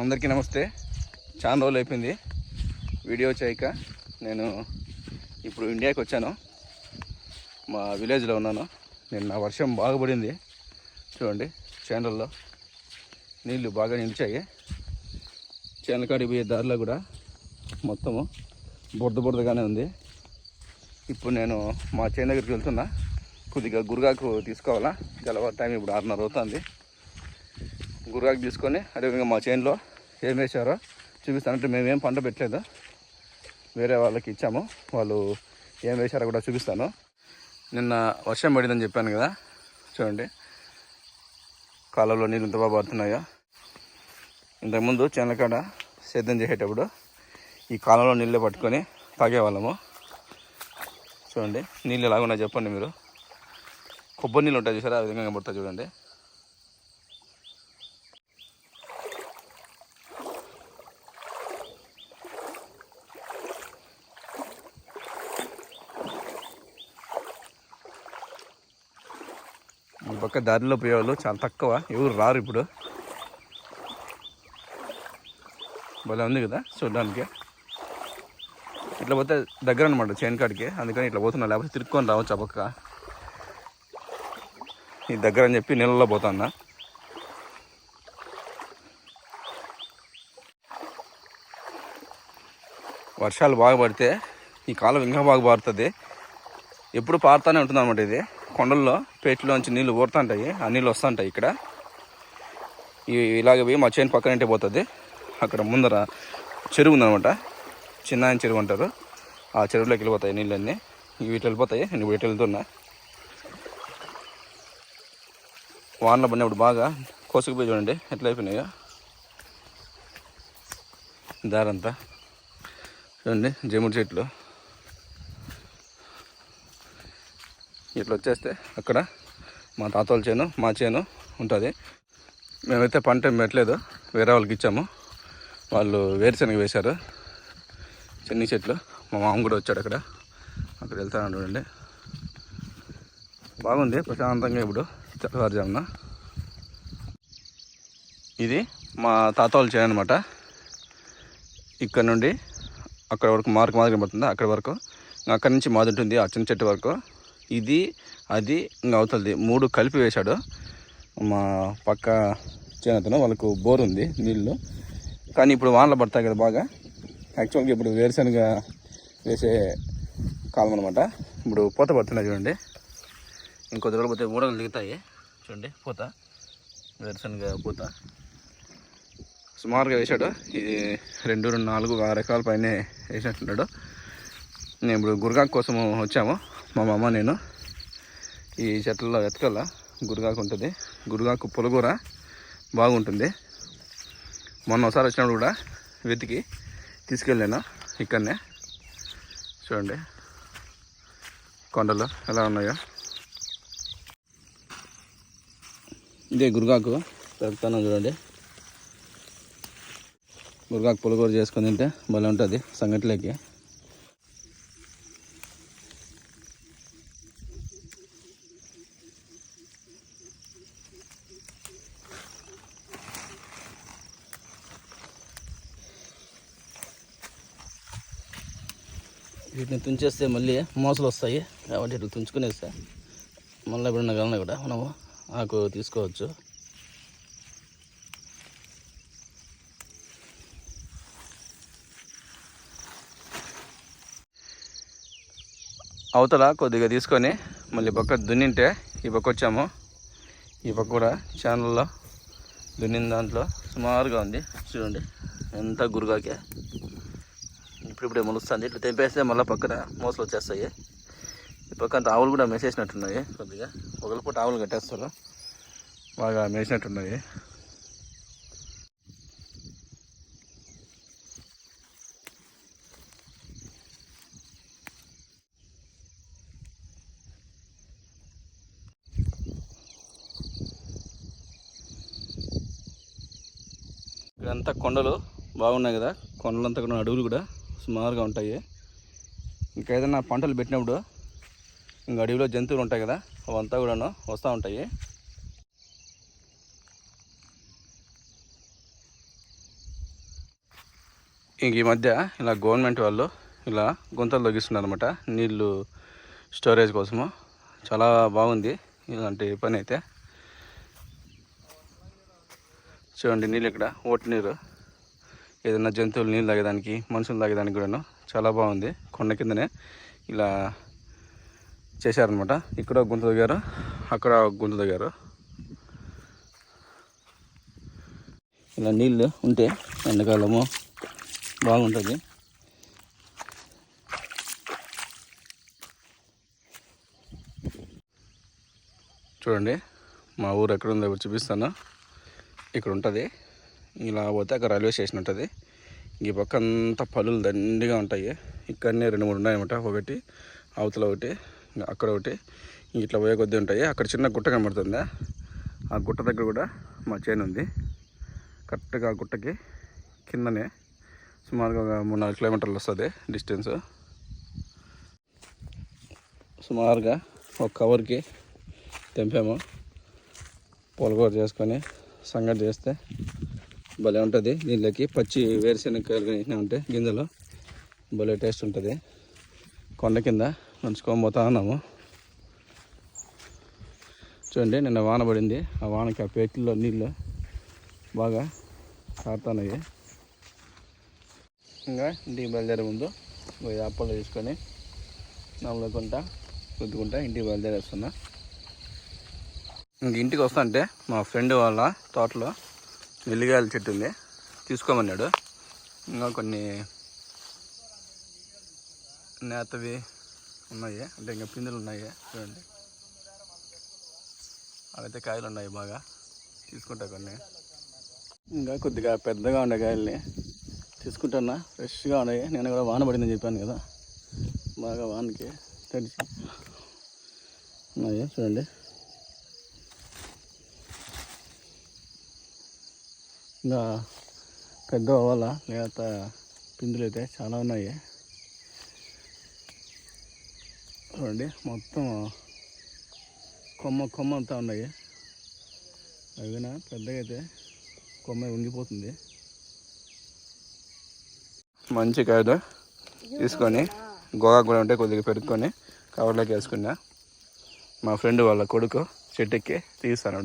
అందరికీ నమస్తే. చాలా రోజులు అయిపోయింది వీడియో చేయక. నేను ఇప్పుడు ఇండియాకి వచ్చాను. మా విలేజ్లో ఉన్నాను. నిన్న వర్షం బాగా పడింది. చూడండి చేనల్లో నీళ్ళు బాగా నిలిచాయి. చేనకాడికి పోయే దారిలో కూడా మొత్తము బురద బురదగానే ఉంది. ఇప్పుడు నేను మా చేను దగ్గరికి వెళ్తున్నా. కొద్దిగా గురుగాకు తీసుకోవాలా? గెలవ టైం ఇప్పుడు ఆరున్నర అవుతుంది. గురుగాకు తీసుకొని అదేవిధంగా మా చేనులో ఏం వేసారో చూపిస్తాను అంటే మేమేం పంట పెట్టలేదు. వేరే వాళ్ళకి ఇచ్చాము. వాళ్ళు ఏం వేశారో కూడా చూపిస్తాను. నిన్న వర్షం పడిందని చెప్పాను కదా. చూడండి. కాలంలో నీళ్ళు ఎంత బాగా పడుతున్నాయో. ఇంతకుముందు చెనకాడ సేద్యం చేసేటప్పుడు ఈ కాలంలో నీళ్ళే పట్టుకొని తాగేవాళ్ళము. చూడండి. నీళ్ళు ఎలాగున్నాయో చెప్పండి మీరు. కొబ్బరి నీళ్ళు ఉంటాయి చూసారా? ఆ విధంగా పడుతుంది చూడండి. పక్క దారిలో పోయేవాళ్ళు చాలా తక్కువ. ఎవరు రారు ఇప్పుడు. భలే ఉంది కదా చూడడానికి. ఇట్లా పోతే దగ్గర అనమాట చైన్ కాడికి. అందుకని ఇట్లా పోతున్నా లేకపోతే తిరుక్కొని రావచ్చు ఆ పక్క. ఈ దగ్గర అని చెప్పి నీళ్ళలో పోతున్నా. వర్షాలు బాగా పడితే ఈ కాలం ఇంకా బాగా పారుతుంది. ఎప్పుడు పారుతూనే ఉంటుంది అనమాట ఇది. కొండల్లో పేటలోంచి నీళ్ళు ఊరుతుంటాయి. ఆ నీళ్ళు వస్తుంటాయి ఇక్కడ. ఇవి ఇలాగ పోయి మా చేను పక్కన ఇంటే పోతుంది. అక్కడ ముందర చెరువు ఉందనమాట చిన్న చెరువు అంటారు. ఆ చెరువులోకి వెళ్ళిపోతాయి నీళ్ళన్నీ. ఇవి ఇటు వెళ్ళిపోతాయి. నేను ఇటు వెళ్తున్నా. వానలో పడినప్పుడు బాగా కోసుకుపోయి చూడండి. ఎట్లా అయిపోయినాయో. దారంతా. చూడండి జముడు చెట్లు. ఇట్లా వచ్చేస్తే అక్కడ మా తాతోళ్ళ చేను మా చేను ఉంటుంది. మేమైతే పంట ఏం పెట్టలేదు వేరే వాళ్ళకి ఇచ్చాము. వాళ్ళు వేరుశనగ వేశారు చిన్ని చెట్లు. మా మామ కూడా వచ్చాడు అక్కడ. అక్కడ వెళ్తాను చూడండి. బాగుంది ప్రశాంతంగా ఇప్పుడు తెల్లవారుజామున. ఇది మా తాత వాళ్ళ చేను అనమాట ఇక్కడ నుండి అక్కడ వరకు మార్క్ మాదిరి పడుతుంది అక్కడ వరకు. అక్కడ అక్కడి నుంచి మాది ఉంటుంది ఆ చిన్న చెట్టు వరకు. ఇది అది ఇంకా అవుతుంది మూడు కలిపి వేశాడు. మా పక్క చేనతను వాళ్ళకు బోర్ ఉంది నీళ్ళు కానీ ఇప్పుడు వానలు పడతాయి కదా బాగా. యాక్చువల్గా ఇప్పుడు వేరుశనగ వేసే కాలం అనమాట ఇప్పుడు పూత పడుతున్నాయి చూడండి. ఇంకొద్ది రోజులు పోతే మూడలు దిగుతాయి. చూడండి పూత. వేరుశనగ పూత. సుమారుగా వేశాడు. ఇది రెండు రెండు నాలుగు ఆరు ఎకరాల పైనే వేసినట్టున్నాడు. నేను ఇప్పుడు గురగాకు కోసం వచ్చాము. మా మామ నేను. ఈ చెట్లలో వెతకాల. గురగాకు ఉంటుంది. గురగాకు పులగూర బాగుంటుంది. మొన్న ఒకసారి వచ్చినప్పుడు కూడా వెతికి తీసుకెళ్ళాను ఇక్కడనే. చూడండి. కొండలు ఎలా ఉన్నాయో. ఇదే గురగాకు పెడతాను చూడండి. గురుగాకు పులగూర చేసుకుని తింటే భలే ఉంటుంది సంగట్లోకి. వీటిని తుంచేస్తే మళ్ళీ మోసలు వస్తాయి కాబట్టి ఇట్లా తుంచుకునేస్తే మళ్ళీ ఎప్పుడన్నా కాలన్నా కూడా మనము ఆకు తీసుకోవచ్చు. అవతల కొద్దిగా తీసుకొని మళ్ళీ పక్క దున్నింటే ఈ పక్క వచ్చాము. ఈ పక్క కూడా ఛానల్లో దున్నిన దాంట్లో సుమారుగా ఉంది. చూడండి ఎంత గురుగాకే. ఇప్పుడు ఇప్పుడే మొలుస్తుంది. ఇట్లా తెంపేస్తే మళ్ళీ పక్కన మోసలు వచ్చేస్తాయి. ఈ పక్క అంత ఆవులు కూడా మేసేసినట్టున్నాయి. కొద్దిగా ఒకరిపూట ఆవులు కట్టేస్తారు. బాగా మేసినట్టున్నాయి. ఇదంతా కొండలు. బాగున్నాయి కదా. కొండలంతా కూడా అడవులు కూడా. సుమారుగా ఉంటాయి. ఇంకా ఏదైనా పంటలు పెట్టినప్పుడు ఇంకా అడవిలో జంతువులు ఉంటాయి కదా అవంతా కూడాను వస్తూ ఉంటాయి. ఇంక ఈ మధ్య ఇలా గవర్నమెంట్ వాళ్ళు ఇలా గుంతలు తగ్గిస్తున్నారు అనమాట నీళ్ళు స్టోరేజ్ కోసము. చాలా బాగుంది ఇలాంటి పని అయితే. చూడండి నీళ్ళు ఇక్కడ ఓటు నీరు. ఏదైనా జంతువులు నీళ్ళు తాగేదానికి మనుషులు తాగేదానికి కూడాను చాలా బాగుంది. కొండ కిందనే ఇలా చేశారనమాట ఇక్కడ గుంత తగ్గారు అక్కడ గుంత తగ్గారు ఇలా నీళ్ళు ఉంటే ఎండాకాలము బాగుంటుంది. చూడండి మా ఊరు ఎక్కడ ఉందో చూపిస్తాను. ఇక్కడ ఉంటుంది. ఇలా పోతే అక్కడ రైల్వే స్టేషన్ ఉంటుంది. ఈ పక్క అంతా పలులు దండిగా ఉంటాయి. ఇక్కడనే రెండు మూడు ఉన్నాయన్నమాట. ఒకటి అవతల ఒకటి అక్కడ ఒకటి. ఇట్లా పోయే కొద్దీ ఉంటాయి. అక్కడ చిన్న గుట్ట కనబడుతుంది? ఆ గుట్ట దగ్గర కూడా మా చేను ఉంది. కరెక్ట్గా ఆ గుట్టకి కిందనే సుమారుగా ఒక మూడు నాలుగు కిలోమీటర్లు వస్తుంది డిస్టెన్స్. సుమారుగా ఒక కవర్కి తెంపాము. పొలకూర చేసుకొని సంగతి చేస్తే భలే ఉంటుంది. దీనిలోకి పచ్చి వేరుశెనగకాయలు కానీ ఉంటే గింజలు. భలే టేస్ట్ ఉంటుంది. కొండ కింద నంచుకొని పోతా ఉన్నాము. చూడండి నిన్న వాన పడింది. ఆ వానకి ఆ పేట్లో నీళ్ళు బాగా కారుతున్నాయి. ఇంకా ఇంటికి బయలుదేరే ముందు పోయి అప్పలు తీసుకొని నవ్వుకుంటా రుద్దుకుంటా ఇంటికి బయలుదేరేస్తున్నా. ఇంక ఇంటికి వస్తా అంటే మా ఫ్రెండ్ వాళ్ళ తోటలో నెల్లిగాయల చెట్టు ఉంది. తీసుకోమన్నాడు. ఇంకా కొన్ని నేతవి ఉన్నాయి. అంటే ఇంకా పిందులు ఉన్నాయి. చూడండి. అవైతే కాయలు ఉన్నాయి బాగా. తీసుకుంటా కొన్ని. ఇంకా కొద్దిగా పెద్దగా ఉండే కాయల్ని తీసుకుంటున్నా ఫ్రెష్గా ఉన్నాయి. నేను కూడా వాన పడిందని చెప్పాను కదా. బాగా వానకి తడిచి ఉన్నాయి. చూడండి. ఇంకా పెద్ద అవ్వాలా? లేకపోతే పిందులు అయితే చాలా ఉన్నాయి. చూడండి మొత్తం కొమ్మ కొమ్మ అంతా ఉన్నాయి. అవినా పెద్దగా అయితే కొమ్మ ఉండిపోతుంది. మంచి కాయలు తీసుకొని గోగా కూడా ఉంటే కొద్దిగా పెరుక్కొని కవర్లోకి వేసుకున్నా. మా ఫ్రెండ్ వాళ్ళ కొడుకు చెట్టుకి తీస్తాను